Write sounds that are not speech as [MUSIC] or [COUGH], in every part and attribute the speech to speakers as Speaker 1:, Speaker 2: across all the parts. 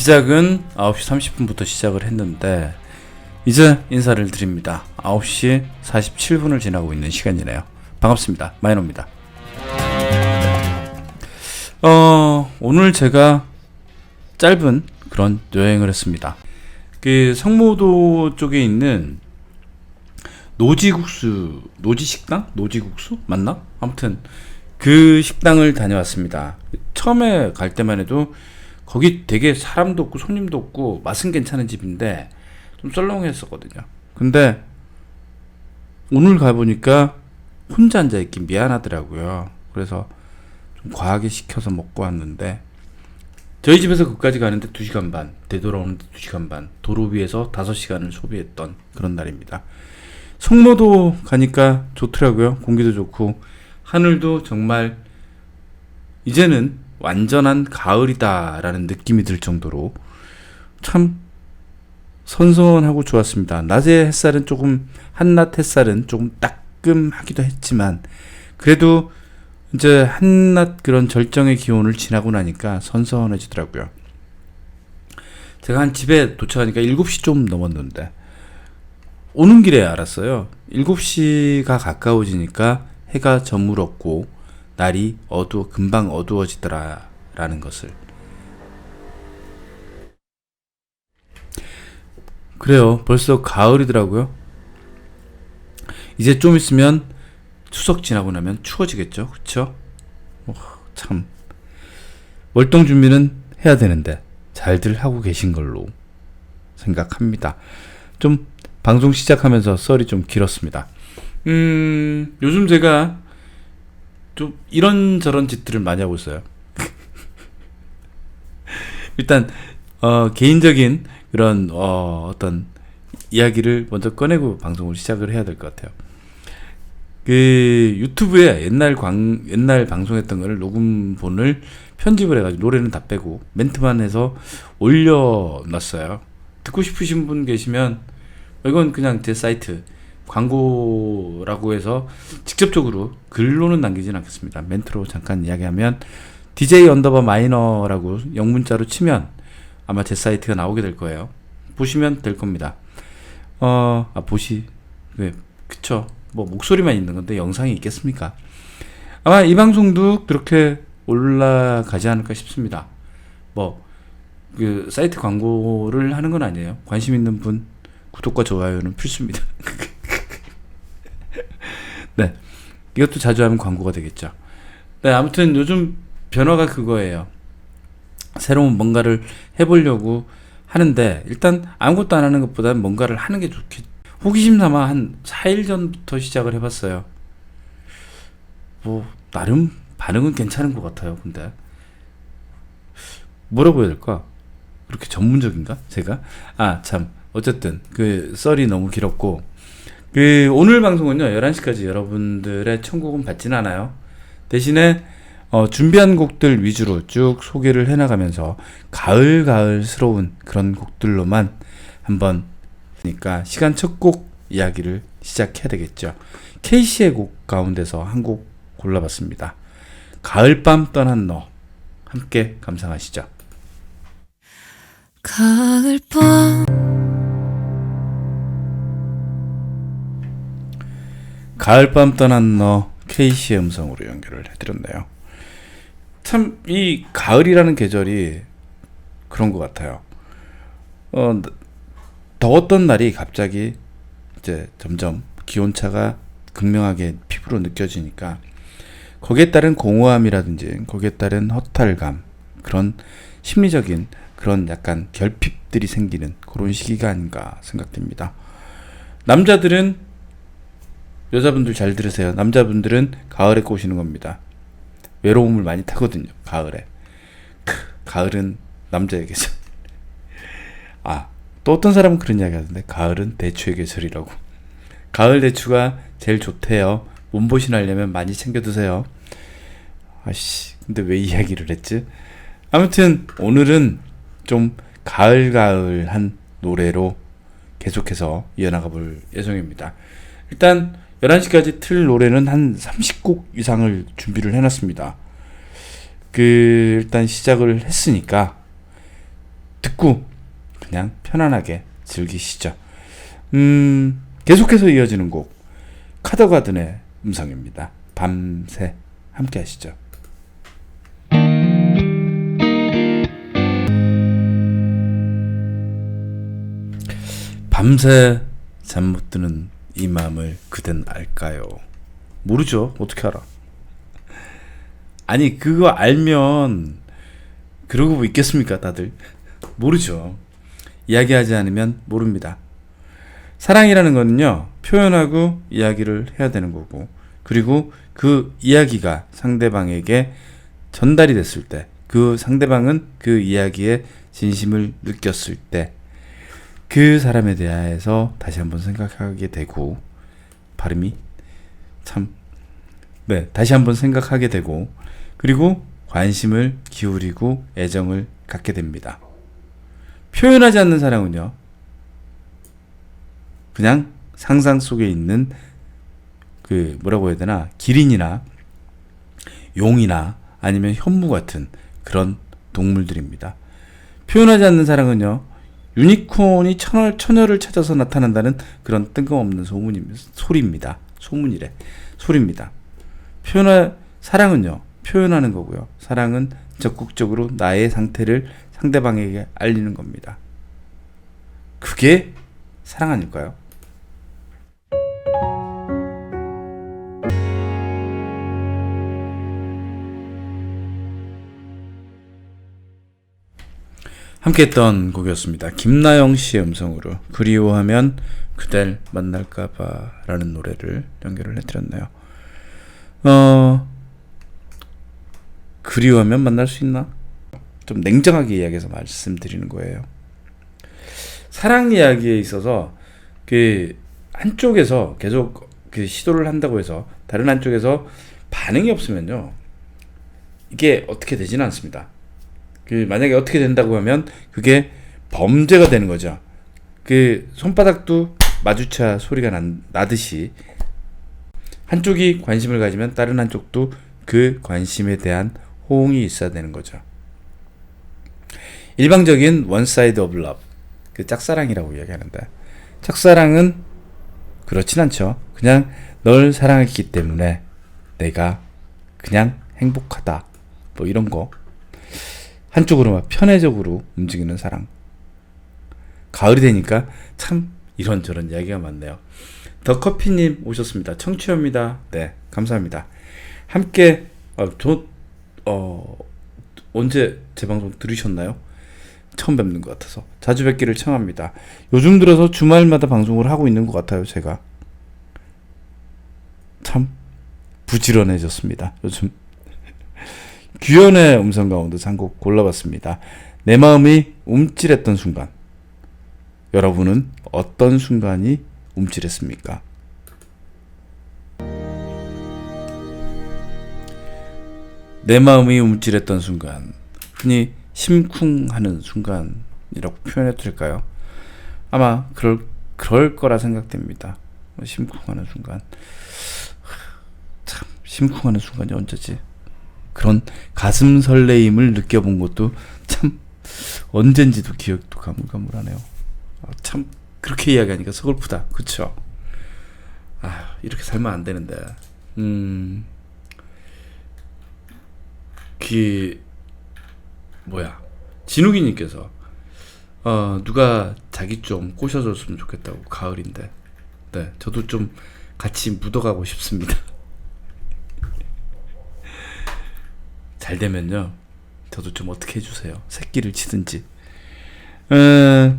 Speaker 1: 시작은 9시 30분부터 시작을 했는데 이제 인사를 드립니다. 9시 47분을 지나고 있는 시간이네요. 반갑습니다. 마이노입니다. 어, 오늘 제가 짧은 그런 여행을 했습니다. 그 성모도 쪽에 있는 노지국수, 노지식당? 노지국수? 맞나? 아무튼 그 식당을 다녀왔습니다. 처음에 갈 때만 해도 거기 되게 사람도 없고 손님도 없고 맛은 괜찮은 집인데 좀 썰렁했었거든요. 근데 오늘 가보니까 혼자 앉아있기 미안하더라고요. 그래서 좀 과하게 시켜서 먹고 왔는데 저희 집에서 그까지 가는데 2시간 반, 되돌아오는데 2시간 반, 도로 위에서 5시간을 소비했던 그런 날입니다. 성모도 가니까 좋더라고요. 공기도 좋고 하늘도 정말 이제는 완전한 가을이다라는 느낌이 들 정도로 참 선선하고 좋았습니다. 낮에 햇살은 조금 한낮 햇살은 조금 따끔하기도 했지만 그래도 이제 한낮 그런 절정의 기온을 지나고 나니까 선선해지더라고요. 제가 한 집에 도착하니까 7시 좀 넘었는데 오는 길에 알았어요. 7시가 가까워지니까 해가 저물었고 날이 어두워 금방 어두워지더라라는 것을 그래요. 벌써 가을이더라고요. 이제 좀 있으면 추석 지나고 나면 추워지겠죠. 그쵸? 어, 참. 월동 준비는 해야 되는데 잘들 하고 계신 걸로 생각합니다. 좀 방송 시작하면서 썰이 좀 길었습니다. 음, 요즘 제가 좀 이런저런 짓들을 많이 하고 있어요. [LAUGHS] 일단, 어, 개인적인 그런, 어, 어떤 이야기를 먼저 꺼내고 방송을 시작을 해야 될 것 같아요. 그 유튜브에 옛날 광 옛날 방송했던 거를 녹음본을 편집을 해가지고 노래는 다 빼고 멘트만 해서 올려놨어요. 듣고 싶으신 분 계시면 이건 그냥 제 사이트 광고라고 해서 직접적으로 글로는 남기진 않겠습니다. 멘트로 잠깐 이야기하면 DJ 언더바 마이너라고 영문자로 치면 아마 제 사이트가 나오게 될 거예요. 보시면 될 겁니다. 어, 아, 보시, 네, 그쵸. 뭐, 목소리만 있는 건데 영상이 있겠습니까? 아마 이 방송도 그렇게 올라가지 않을까 싶습니다. 뭐, 그, 사이트 광고를 하는 건 아니에요. 관심 있는 분, 구독과 좋아요는 필수입니다. [LAUGHS] 네. 이것도 자주 하면 광고가 되겠죠. 네, 아무튼 요즘 변화가 그거예요. 새로운 뭔가를 해보려고 하는데, 일단 아무것도 안 하는 것보다는 뭔가를 하는 게 좋겠, 호기심 삼아 한 4일 전부터 시작을 해봤어요. 뭐, 나름 반응은 괜찮은 것 같아요, 근데. 뭐라고 해야 될까? 그렇게 전문적인가? 제가? 아, 참. 어쨌든, 그, 썰이 너무 길었고, 그, 오늘 방송은요, 11시까지 여러분들의 청곡은 받진 않아요. 대신에, 어, 준비한 곡들 위주로 쭉 소개를 해나가면서, 가을, 가을스러운 그런 곡들로만 한번, 그러니까, 시간 첫 곡 이야기를 시작해야 되겠죠. 케이시의 곡 가운데서 한 곡 골라봤습니다. 가을밤 떠난 너. 함께 감상하시죠.
Speaker 2: 가을밤
Speaker 1: 가을밤 떠난 너 케이시의 음성으로 연결을 해드렸네요. 참 이 가을이라는 계절이 그런 것 같아요. 어, 더웠던 날이 갑자기 이제 점점 기온차가 극명하게 피부로 느껴지니까 거기에 따른 공허함이라든지 거기에 따른 허탈감 그런 심리적인 그런 약간 결핍들이 생기는 그런 시기가 아닌가 생각됩니다. 남자들은 여자분들 잘 들으세요. 남자분들은 가을에 꼬시는 겁니다. 외로움을 많이 타거든요. 가을에. 크, 가을은 남자에게서. [LAUGHS] 아, 또 어떤 사람은 그런 이야기 하던데 가을은 대추의 계절이라고. 가을 대추가 제일 좋대요. 몸보신 하려면 많이 챙겨 드세요. 아씨, 근데 왜 이야기를 했지? 아무튼 오늘은 좀 가을가을한 노래로 계속해서 이어나가 볼 예정입니다. 일단 11시까지 틀 노래는 한 30곡 이상을 준비를 해놨습니다. 그 일단 시작을 했으니까 듣고 그냥 편안하게 즐기시죠. 음, 계속해서 이어지는 곡 카더가든의 음성입니다. 밤새 함께 하시죠. 밤새 잠 못 드는 이 마음을 그댄 알까요? 모르죠. 어떻게 알아? 아니 그거 알면 그러고 뭐 있겠습니까, 다들? 모르죠. 이야기하지 않으면 모릅니다. 사랑이라는 거는요, 표현하고 이야기를 해야 되는 거고, 그리고 그 이야기가 상대방에게 전달이 됐을 때, 그 상대방은 그 이야기에 진심을 느꼈을 때, 그 사람에 대해서 다시 한번 생각하게 되고, 발음이 참, 네, 다시 한번 생각하게 되고, 그리고 관심을 기울이고 애정을 갖게 됩니다. 표현하지 않는 사랑은요, 그냥 상상 속에 있는 그 뭐라고 해야 되나 기린이나 용이나 아니면 현무 같은 그런 동물들입니다. 표현하지 않는 사랑은요 유니콘이 처녀, 처녀를 찾아서 나타난다는 그런 뜬금없는 소문입니다. 소리입니다. 소문이래 소리입니다. 표현하 사랑은요 표현하는 거고요. 사랑은 적극적으로 나의 상태를 상대방에게 알리는 겁니다. 그게 사랑 아닐까요? 함께했던 곡이었습니다. 김나영 씨의 음성으로 그리워하면 그댈 만날까봐라는 노래를 연결을 해드렸네요. 어 그리워하면 만날 수 있나? 좀 냉정하게 이야기해서 말씀드리는 거예요. 사랑 이야기에 있어서 그 한쪽에서 계속 그 시도를 한다고 해서 다른 한쪽에서 반응이 없으면요 이게 어떻게 되지는 않습니다. 그 만약에 어떻게 된다고 하면 그게 범죄가 되는 거죠. 그 손바닥도 마주차 소리가 난, 나듯이 한쪽이 관심을 가지면 다른 한쪽도 그 관심에 대한 호응이 있어야 되는 거죠. 일방적인 원 사이드 오브 러브 그 짝사랑이라고 이야기하는데 짝사랑은 그렇진 않죠. 그냥 널 사랑했기 때문에 내가 그냥 행복하다 뭐 이런 거 한쪽으로만 편애적으로 움직이는 사랑 가을이 되니까 참 이런저런 이야기가 많네요. 더 커피님 오셨습니다. 청취합니다. 네, 감사합니다. 함께 어, 저, 어, 언제 제 방송 들으셨나요? 처음 뵙는 것 같아서 자주 뵙기를 청합니다. 요즘 들어서 주말마다 방송을 하고 있는 것 같아요. 제가 참 부지런해졌습니다. 요즘 규현의 음성 가운데 한곡 골라봤습니다. 내 마음이 움찔했던 순간 여러분은 어떤 순간이 움찔했습니까? 내 마음이 움찔했던 순간, 흔히 심쿵하는 순간이라고 표현해 드릴까요? 아마 그럴 그럴 거라 생각됩니다. 심쿵하는 순간, 참 심쿵하는 순간이 언제지? 그런 가슴 설레임을 느껴본 것도 참 언젠지도 기억도 가물가물하네요. 아, 참 그렇게 이야기하니까 서글프다. 그쵸? 아 이렇게 살면 안 되는데. 음. 그 뭐야 진욱이님께서 어 누가 자기 좀 꼬셔줬으면 좋겠다고 가을인데 네 저도 좀 같이 묻어가고 싶습니다 잘 되면요. 저도 좀 어떻게 해주세요? 새끼를 치든지. 어,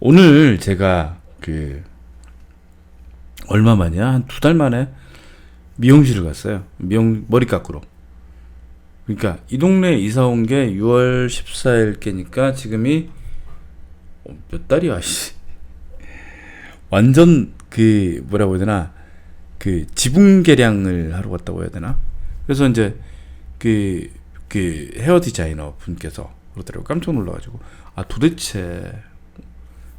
Speaker 1: 오늘 제가 그 얼마 만이야? 한 두 달 만에 미용실을 갔어요. 미용 머리 깎으러 그러니까 이 동네 이사 온 게 6월 14일 깨니까 지금이 어, 몇 달이야 씨. 완전 그 뭐라고 해야 되나? 그 지붕 개량을 하러 갔다고 해야 되나? 그래서 이제 그, 그 헤어 디자이너 분께서 그러더라고 깜짝 놀라가지고 아 도대체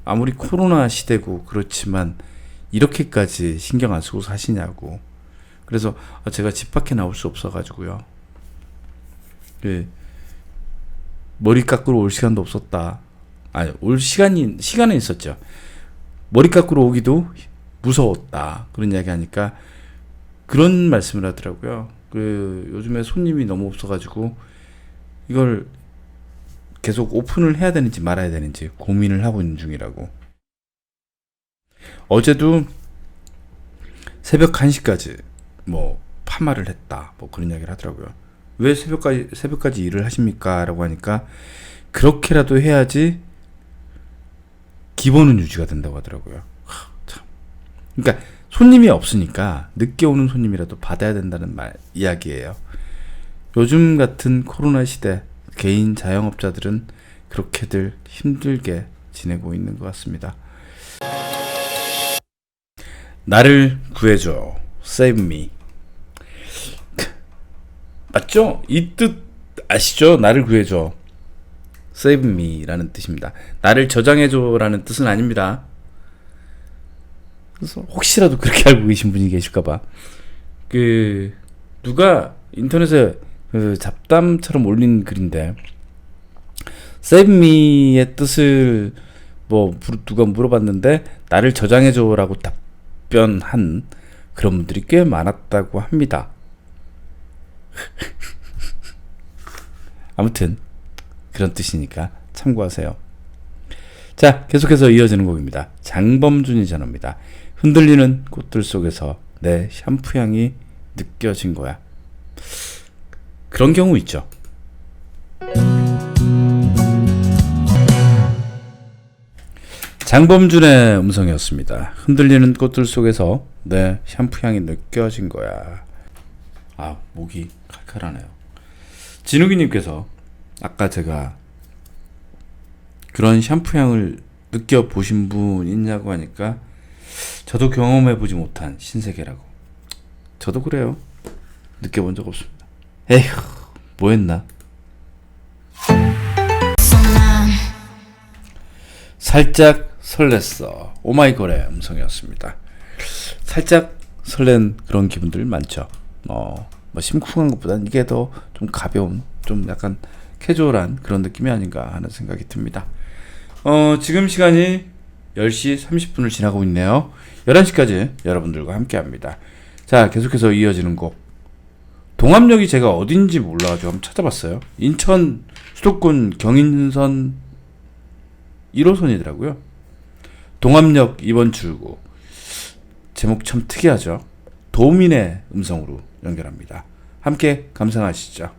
Speaker 1: 아무리 코로나 시대고 그렇지만 이렇게까지 신경 안 쓰고 사시냐고 그래서 아, 제가 집 밖에 나올 수 없어가지고요 그 머리 깎으러 올 시간도 없었다. 아니 올 시간이 시간은 있었죠. 머리 깎으러 오기도 무서웠다. 그런 이야기 하니까 그런 말씀을 하더라고요. 그 요즘에 손님이 너무 없어가지고 이걸 계속 오픈을 해야 되는지 말아야 되는지 고민을 하고 있는 중이라고. 어제도 새벽 1시까지 뭐 파마를 했다. 뭐 그런 이야기를 하더라고요. 왜 새벽까지 새벽까지 일을 하십니까? 라고 하니까 그렇게라도 해야지 기본은 유지가 된다고 하더라고요. 하, 참. 그러니까 손님이 없으니까 늦게 오는 손님이라도 받아야 된다는 말 이야기예요. 요즘 같은 코로나 시대 개인 자영업자들은 그렇게들 힘들게 지내고 있는 것 같습니다. 나를 구해줘. Save me. 맞죠? 이 뜻 아시죠? 나를 구해줘. Save me라는 뜻입니다. 나를 저장해줘라는 뜻은 아닙니다. 그래서 혹시라도 그렇게 알고 계신 분이 계실까봐 그 누가 인터넷에 그 잡담처럼 올린 글인데 Save me의 뜻을 뭐 부- 누가 물어봤는데 나를 저장해줘라고 답변한 그런 분들이 꽤 많았다고 합니다. [LAUGHS] 아무튼 그런 뜻이니까 참고하세요. 자, 계속해서 이어지는 곡입니다. 장범준이 전합니다. 흔들리는 꽃들 속에서 내 샴푸 향이 느껴진 거야. 그런 경우 있죠. 장범준의 음성이었습니다. 흔들리는 꽃들 속에서 내 샴푸 향이 느껴진 거야. 아, 목이 칼칼하네요. 진욱이님께서 아까 제가 그런 샴푸 향을 느껴보신 분 있냐고 하니까 저도 경험해보지 못한 신세계라고. 저도 그래요. 느껴본 적 없습니다. 에휴, 뭐 했나? 살짝 설렜어. 오마이걸의 음성이었습니다. 살짝 설렌 그런 기분들 많죠. 어, 뭐 심쿵한 것보다는 이게 더 좀 가벼운, 좀 약간 캐주얼한 그런 느낌이 아닌가 하는 생각이 듭니다. 어, 지금 시간이 10시 30분을 지나고 있네요. 11시까지 여러분들과 함께 합니다. 자, 계속해서 이어지는 곡. 동암역이 제가 어딘지 몰라가지고 한번 찾아봤어요. 인천 수도권 경인선 1호선이더라고요. 동암역 2번 출구. 제목 참 특이하죠. 도민의 음성으로 연결합니다. 함께 감상하시죠.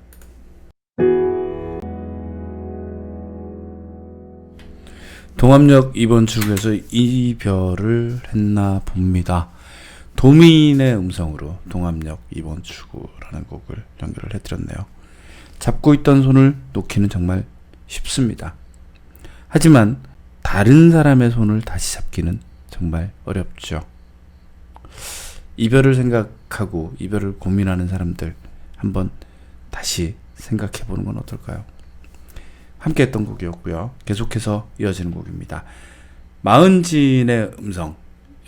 Speaker 1: 동암역 2번 출구에서 이별을 했나 봅니다. 도민의 음성으로 동암역 2번 출구라는 곡을 연결을 해드렸네요. 잡고 있던 손을 놓기는 정말 쉽습니다. 하지만 다른 사람의 손을 다시 잡기는 정말 어렵죠. 이별을 생각하고 이별을 고민하는 사람들 한번 다시 생각해 보는 건 어떨까요? 함께 했던 곡이었고요. 계속해서 이어지는 곡입니다. 마은진의 음성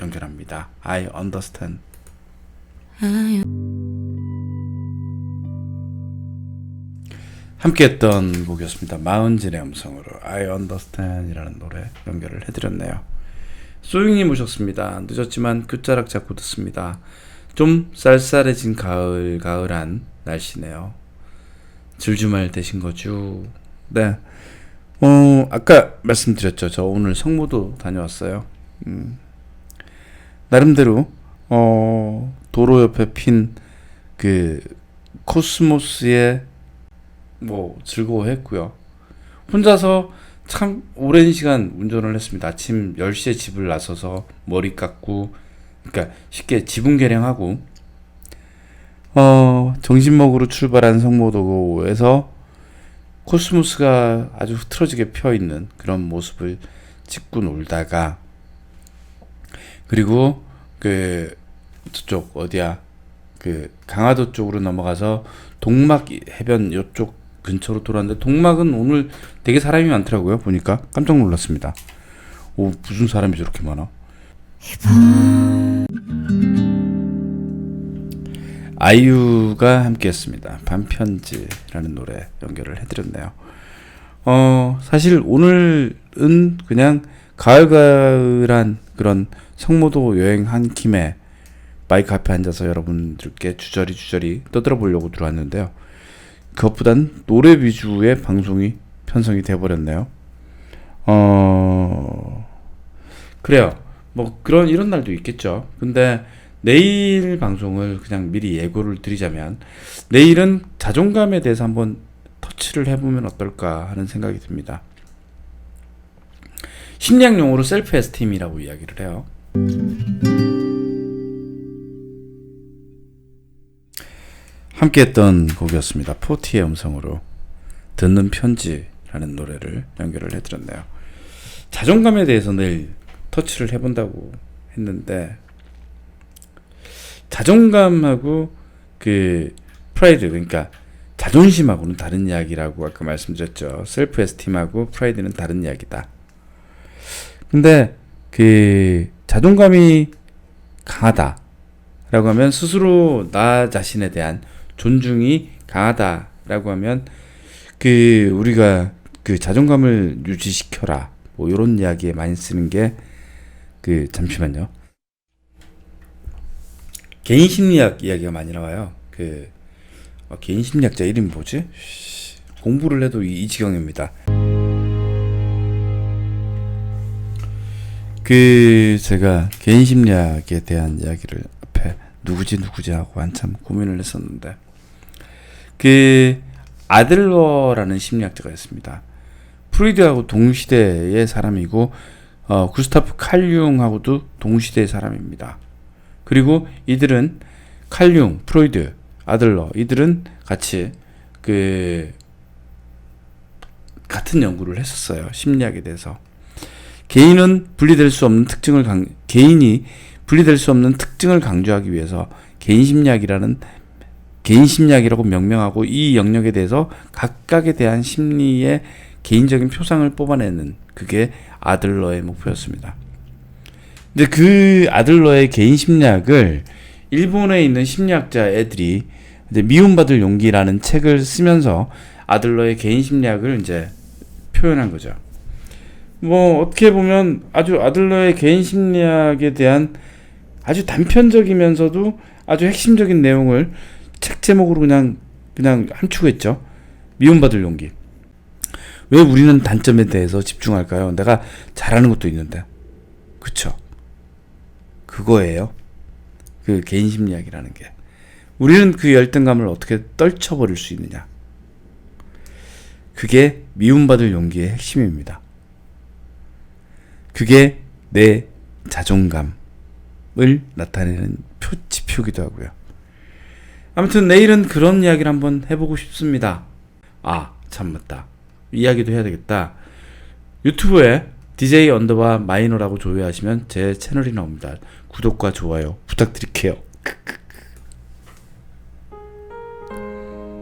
Speaker 1: 연결합니다. I understand. 함께 했던 곡이었습니다. 마은진의 음성으로 I understand이라는 노래 연결을 해드렸네요. 소영님 오셨습니다. 늦었지만 끝자락 잡고 듣습니다. 좀 쌀쌀해진 가을 가을한 날씨네요. 줄주말 되신 거죠? 네. 어 아까 말씀드렸죠. 저 오늘 성모도 다녀왔어요. 음, 나름대로 어 도로 옆에 핀 그 코스모스의 뭐 즐거워했고요. 혼자서 참 오랜 시간 운전을 했습니다. 아침 10시에 집을 나서서 머리 깎고 그러니까 쉽게 지붕 개량하고 어 정신먹으로 출발한 성모도에서 코스모스가 아주 흐트러지게 펴 있는 그런 모습을 찍고 놀다가 그리고 그 저쪽 어디야? 그 강화도 쪽으로 넘어가서 동막 해변 요쪽 근처로 돌았는데 동막은 오늘 되게 사람이 많더라고요 보니까. 깜짝 놀랐습니다. 오 무슨 사람이 저렇게 많아 아이유가 함께했습니다 반편지라는 노래 연결을 해드렸네요 어, 사실 오늘은 그냥 가을가을한 그런 성모도 여행 한 김에 마이크 앞에 앉아서 여러분들께 주저리 주저리 떠들어 보려고 들어왔는데요. 그것보단 노래 위주의 방송이 편성이 돼버렸네요. 어, 그래요. 뭐 그런 이런 날도 있겠죠. 근데 내일 방송을 그냥 미리 예고를 드리자면 내일은 자존감에 대해서 한번 터치를 해보면 어떨까 하는 생각이 듭니다. 심리학 용어로 셀프 에스팀이라고 이야기를 해요. 함께 했던 곡이었습니다. 포티의 음성으로 듣는 편지라는 노래를 연결을 해드렸네요. 자존감에 대해서 내일 터치를 해본다고 했는데 자존감하고 그 프라이드 그러니까 자존심하고는 다른 이야기라고 아까 말씀드렸죠. 셀프 에스팀하고 프라이드는 다른 이야기다. 근데 그 자존감이 강하다라고 하면 스스로 나 자신에 대한 존중이 강하다라고 하면 그 우리가 그 자존감을 유지시켜라 뭐 이런 이야기에 많이 쓰는 게 그 잠시만요. 개인 심리학 이야기가 많이 나와요. 그 어, 개인 심리학자 이름이 뭐지? 씨, 공부를 해도 이, 이 지경입니다. 그 제가 개인 심리학에 대한 이야기를 앞에 누구지 누구지 하고 한참 고민을 했었는데 그 아들러라는 심리학자가 있습니다. 프로이드하고 동시대의 사람이고 어, 구스타프 칼융하고도 동시대의 사람입니다. 그리고 이들은 칼융, 프로이드, 아들러 이들은 같이 그 같은 연구를 했었어요. 심리학에 대해서. 개인은 분리될 수 없는 특징을 강 개인이 분리될 수 없는 특징을 강조하기 위해서 개인 심리학이라는 개인 심리학이라고 명명하고 이 영역에 대해서 각각에 대한 심리의 개인적인 표상을 뽑아내는 그게 아들러의 목표였습니다. 근데 그 아들러의 개인 심리학을 일본에 있는 심리학자 애들이 이제 미움받을 용기라는 책을 쓰면서 아들러의 개인 심리학을 이제 표현한 거죠. 뭐 어떻게 보면 아주 아들러의 개인 심리학에 대한 아주 단편적이면서도 아주 핵심적인 내용을 책 제목으로 그냥 그냥 함축했죠. 미움받을 용기. 왜 우리는 단점에 대해서 집중할까요? 내가 잘하는 것도 있는데. 그쵸? 그거예요. 그 개인 심리학이라는 게. 우리는 그 열등감을 어떻게 떨쳐버릴 수 있느냐. 그게 미움받을 용기의 핵심입니다. 그게 내 자존감을 나타내는 표, 지표기도 하고요. 아무튼 내일은 그런 이야기를 한번 해보고 싶습니다. 아, 참 맞다. 이야기도 해야 되겠다. 유튜브에 DJ 언더바 마이너라고 조회하시면 제 채널이 나옵니다. 구독과 좋아요 부탁드릴게요.